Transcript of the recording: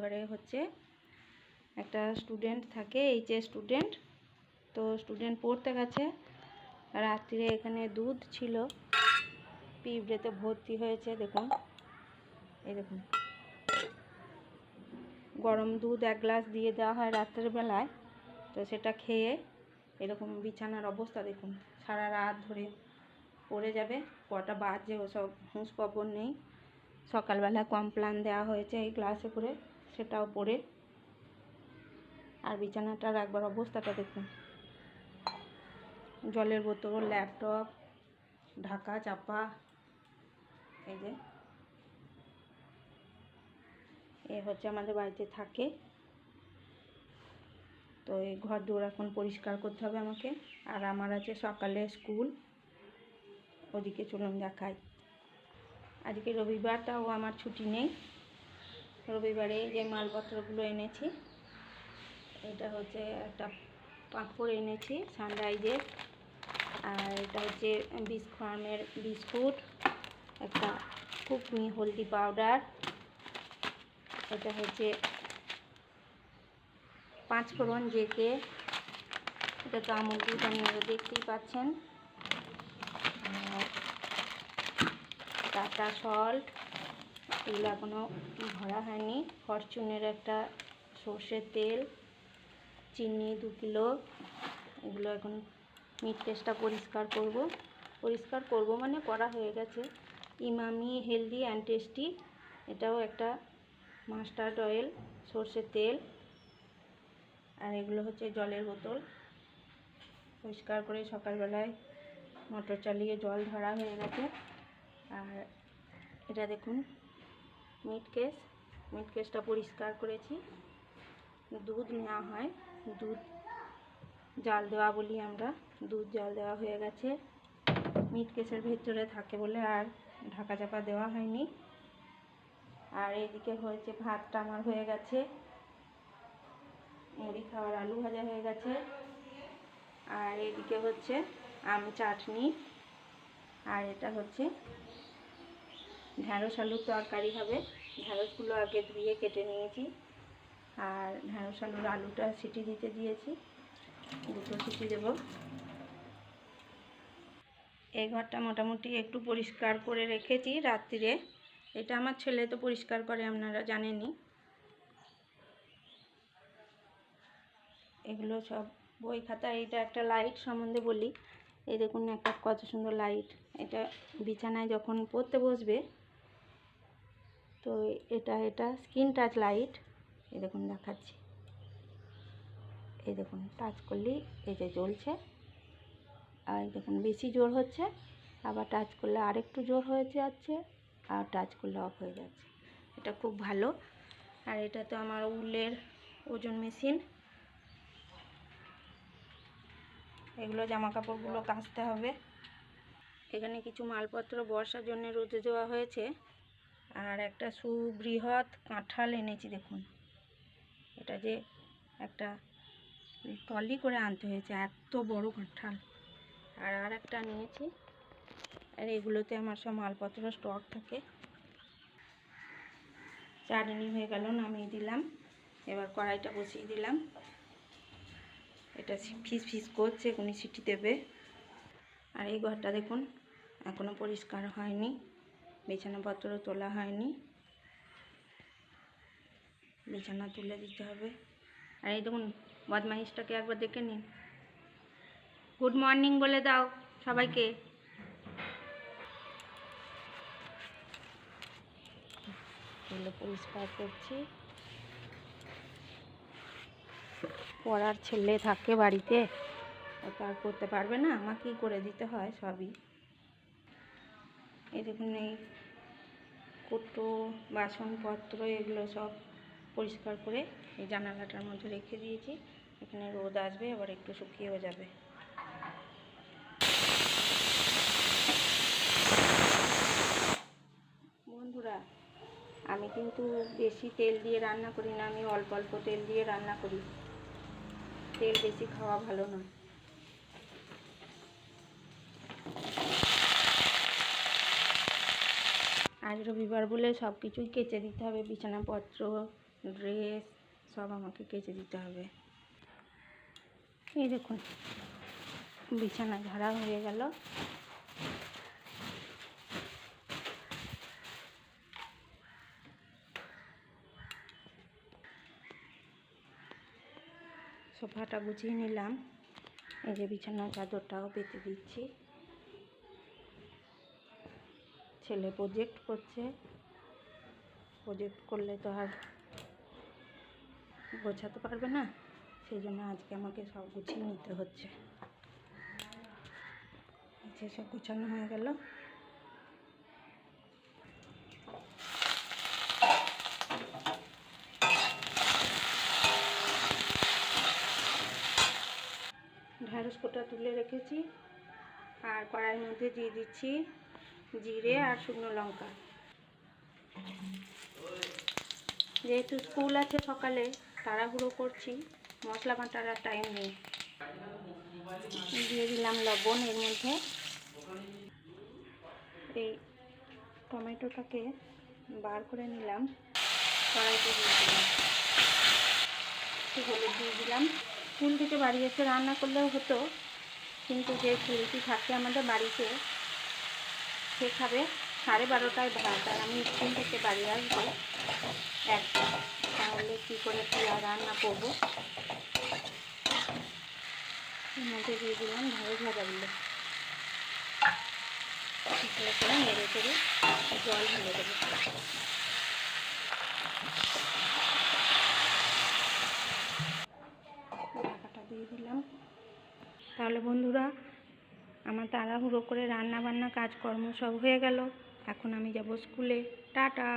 ঘরে হচ্ছে একটা স্টুডেন্ট থাকে এইচএস স্টুডেন্ট তো স্টুডেন্ট পড়তে গেছে। রাত্রিরে এখানে দুধ ছিল। পিঁপড়েতে ভর্তি হয়েছে, দেখুন। এই দেখুন। গরম দুধ এক গ্লাস দিয়ে দেওয়া হয় রাত্রের বেলায়। তো সেটা খেয়ে এরকম বিছানার অবস্থা, দেখুন। সারা রাত ধরে পড়ে যাবে। কটা বাজে ওসব হুঁশ খবর নেই। সকালবেলা কমপ্লান দেওয়া হয়েছে এই গ্লাসে করে। সেটাও পড়ে আর বিছানাটার একবার অবস্থাটা দেখুন। জলের বোতল, ল্যাপটপ, ঢাকা, চাপা, এই যে। এ হচ্ছে আমাদের বাড়িতে থাকে। তো এই ঘর দুয়ার এখন পরিষ্কার করতে হবে আমাকে। আর আমার আছে সকালে স্কুল। ওদিকে চলুন দেখাই। আজকে রবিবারটাও আমার ছুটি নেই। রবিবারে যে মালপত্রগুলো এনেছি, এটা হচ্ছে একটা পাঁপড় এনেছি সানরাইজের আর এটা হচ্ছে বিস ফার্মের বিস্কুট, একটা কুকমি হলদি পাউডার এটা হচ্ছে পাঁচ ফোড়ন জেকে, এটা তো আমুল দুধ আপনারা দেখতেই পাচ্ছেন। টাটা সল্ট এগুলো এখনও ভরা হয়নি। ফরচুনের একটা সর্ষের তেল, চিনি দু কিলো, এগুলো এখন মিট টেস্টটা পরিষ্কার করব। পরিষ্কার করব মানে করা হয়ে গেছে। ইমামি হেলদি অ্যান্ড টেস্টি এটাও একটা মাস্টার্ড অয়েল সর্ষের তেল। আর এগুলো হচ্ছে জলের বোতল। পরিষ্কার করে সকালবেলায় মোটর চালিয়ে জল ধরা হয়ে গেছে। আর এটা দেখুন মিট কেস। মিট কেসটা পরিষ্কার করেছি। দুধ নেওয়া হয়। দুধ জাল দেওয়া বলি আমরা। দুধ জাল দেওয়া হয়ে গেছে। মিট কেসের ভেতরে থাকে বলে আর ঢাকা চাপা দেওয়া হয়নি। আর এদিকে হয়েছে ভাতটা আমার হয়ে গেছে। মুড়ি খাওয়ার আলু ভাজা হয়ে গেছে। আর এদিকে হচ্ছে আম চাটনি। আর এটা হচ্ছে ঢ্যাঁড়স আলুর তরকারি হবে। ঢ্যাঁড়সগুলো আগে ধুয়ে কেটে নিয়েছি। আর ঢ্যাঁড়স আলুর আলুটা সিটি দিতে দিয়েছি। দুটো সিটি দেব। এই ঘরটা মোটামুটি একটু পরিষ্কার করে রেখেছি রাত্রিরে। এটা আমার ছেলে তো পরিষ্কার করে, আপনারা জানেনই। এগুলো সব বই খাতা এটা একটা লাইট সম্বন্ধে বলি। এই দেখুন একটা কত সুন্দর লাইট। এটা বিছানায় যখন পড়তে বসবে তো এটা এটা স্ক্রিন টাচ লাইট এই দেখুন দেখাচ্ছি। এই দেখুন টাচ করলেই এই যে জ্বলছে। আর দেখুন, বেশি জোর হচ্ছে। আবার টাচ করলে আরেকটু জোর হয়ে যাচ্ছে, আর টাচ করলে অফ হয়ে যাচ্ছে। এটা খুব ভালো। আর এটা তো আমার উলের ওজন মেশিন এগুলো জামা কাপড়গুলো কাচতে হবে। এখানে কিছু মালপত্র বর্ষার জন্য রোদে দেওয়া হয়েছে। আর একটা সুবৃহৎ কাঁঠাল এনেছি দেখুন। এটা যে একটা টলি করে আনতে হয়েছে, এত বড় কাঁঠাল। আর আর একটা নিয়েছি। আর এগুলোতে আমার সব মালপত্র স্টক থাকে। চাটনি হয়ে গেল, নামিয়ে দিলাম। এবার কড়াইটা বসিয়ে দিলাম। এটা ফিস ফিস করছে এখনই সিটি দেবে। আর এই ঘরটা দেখুন এখনও পরিষ্কার হয়নি। বিছানাপত্র তোলা হয়নি। বিছানা তুলে দিতে হবে। আর এই দেখুন, বদমাইশটাকে একবার দেখে নিন। গুড মর্নিং বলে দাও সবাইকে। পরিষ্কার করছি। পড়ার ছেলে থাকে বাড়িতে, ও তো আর করতে পারবে না, আমাকেই করে দিতে হয় সবই। এই দেখুন এই কোটো, বাসনপত্র এগুলো সব পরিষ্কার করে এই জানালাটার মধ্যে রেখে দিয়েছি। এখানে রোদ আসবে, আবার একটু শুকিয়েও যাবে। বন্ধুরা, আমি কিন্তু বেশি তেল দিয়ে রান্না করি না, আমি অল্প অল্প তেল দিয়ে রান্না করি। তেল বেশি খাওয়া ভালো নয়। আজ রবিবার বলে সব কিছুই কেচে দিতে হবে। বিছানাপত্র, ড্রেস সব আমাকে কেচে দিতে হবে। এই দেখুন, বিছানা ঝাড়া হয়ে গেল। সোফাটা গুছিয়ে নিলাম। এই যে বিছানার চাদরটাও পেতে দিচ্ছি। ছেলে প্রজেক্ট করছে। প্রজেক্ট করলে তো আর গোছাতে পারবে না। সেই জন্য আজকে আমাকে সব গুছিয়ে নিতে হচ্ছে। আচ্ছা সব গুছানো হয়ে গেল। ঢ্যাঁড়স কোটা তুলে রেখেছি। আর কড়াইয়ের মধ্যে দিয়ে দিচ্ছি জিরে আর শুকনো লঙ্কা। যেহেতু স্কুল আছে সকালে, তাড়াহুড়ো করছি, মশলা বাটার আর টাইম নেই। দিয়ে দিলাম লবণ এর মধ্যে। এই টমেটোটাকে বার করে নিলাম। কড়াইতে দিয়ে দিলাম। একটু হলুদ দিয়ে দিলাম। স্কুল থেকে বাড়ি এসে রান্না করলেও হতো, কিন্তু যে রুটি থাকে আমাদের বাড়িতে সে খাবে। সাড়ে বারোটায় ভাত, আর আমি স্কুল থেকে বাড়ি আসব একটা তাহলে কী করে কি রান্না করব? মধ্যে দিয়ে দিলাম ঢেঁড়স ভাজাগুলো ভালো নেড়ে করে জল ঢেলে দেবো। দিয়ে দিলাম। তাহলে বন্ধুরা আমার তাড়াহুড়ো করে রান্না বান্না কাজকর্ম সব হয়ে গেল। এখন আমি যাব স্কুলে। টাটা!